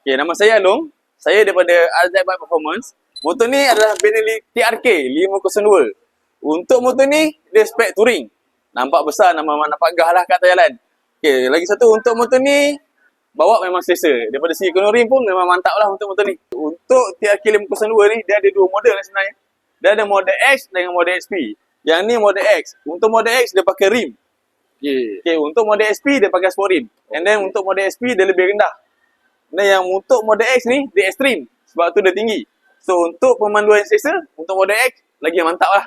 Okay, nama saya Along. Saya daripada RZ Bike Performance. Motor ni adalah Benelli TRK 502. Untuk motor ni, dia spek touring. Nampak besar, nama nampak, nampak gah lah kat jalan. Okay, lagi satu, untuk motor ni, bawa memang selesa. Daripada segi ekonomi pun memang mantap lah untuk motor ni. Untuk TRK 502 ni, dia ada dua model lah sebenarnya. Dia ada model X dengan model XP. Yang ni model X. Untuk model X, dia pakai rim. Okay. Okay, untuk model SP dia pakai sport rim. And then untuk model SP dia lebih rendah. Dan yang untuk model X ni dia extreme. Sebab tu dia tinggi. So untuk pemanduan selesa, untuk model X lagi mantap lah.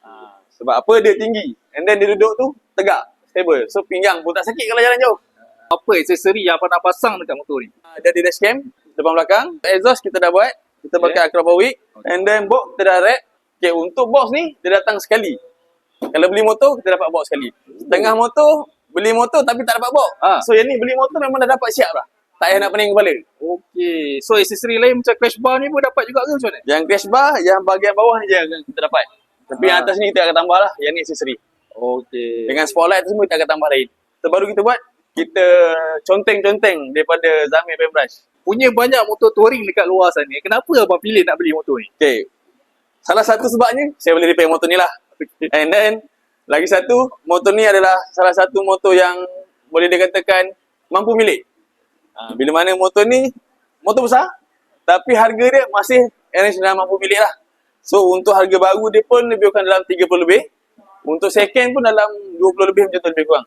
Ha, sebab apa dia tinggi. And then dia duduk tu tegak, stable. So pinggang pun tak sakit kalau jalan jauh. Apa aksesori yang abang nak pasang dekat motor ni? Ha, dia ada dashcam depan belakang. Exhaust kita dah buat. Kita Okay. pakai acrobawic. And then box kita dah wrap. Okay, untuk box ni dia datang sekali. Kalau beli motor kita dapat box sekali. Tengah motor beli motor tapi tak dapat box. Ah. So yang ni beli motor memang dah dapat siap lah. Tak payah nak pening kepala. Okay. So aksesori lain macam crash bar ni pun dapat juga ke macam mana? Yang crash bar, yang bahagian bawah ni je yang kita dapat. Tapi yang Ah. atas ni kita akan tambah lah. Yang ni aksesori. Okay. Dengan spotlight tu semua kita akan tambah lain. Terbaru kita buat, kita conteng-conteng daripada Zamir Paintbrush. Punya banyak motor touring dekat luar sana. Kenapa abang pilih nak beli motor ni? Okay. Salah satu sebabnya, saya boleh repair motor ni lah. And then, lagi satu, motor ni adalah salah satu motor yang boleh dikatakan mampu milik. Ha, bila mana motor ni, motor besar, tapi harga dia masih range dalam mampu milik lah. So, untuk harga baru dia pun lebih kurang dalam 30 lebih. Untuk second pun dalam 20 lebih macam tu lebih kurang.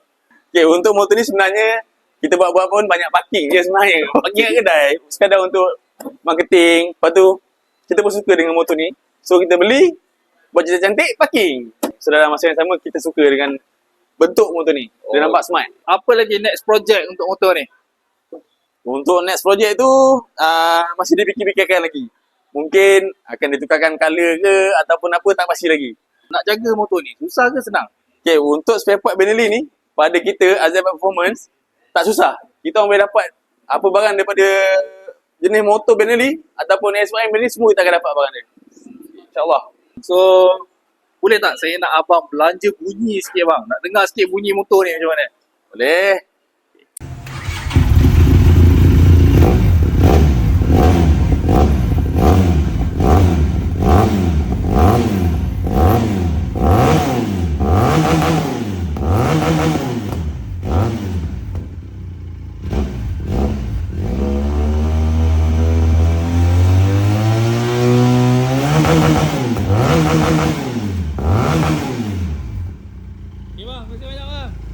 Okay, untuk motor ni sebenarnya, kita buat-buat pun banyak parking je sebenarnya. Parking kat kedai, sekadar untuk marketing. Lepas tu, kita pun suka dengan motor ni. So kita beli, buat cantik-cantik, parking. So dalam masa yang sama, kita suka dengan bentuk motor ni. Dia Oh. nampak smart. Apa lagi next project untuk motor ni? Untuk next project tu, uh, masih dipikir-fikirkan lagi. Mungkin akan ditukarkan colour ke ataupun apa, tak pasti lagi. Nak jaga motor ni susah ke senang? Okay, untuk spare part Benelli ni, pada kita, Azab Performance, tak susah. Kita orang boleh dapat apa barang daripada jenis motor Benelli ataupun SYM Benelli, semua kita akan dapat barang dia. InsyaAllah. So boleh tak saya nak abang belanja bunyi sikit bang? Nak dengar sikit bunyi motor ni macam mana? Boleh. Okay bang, terima kasih banyak bang.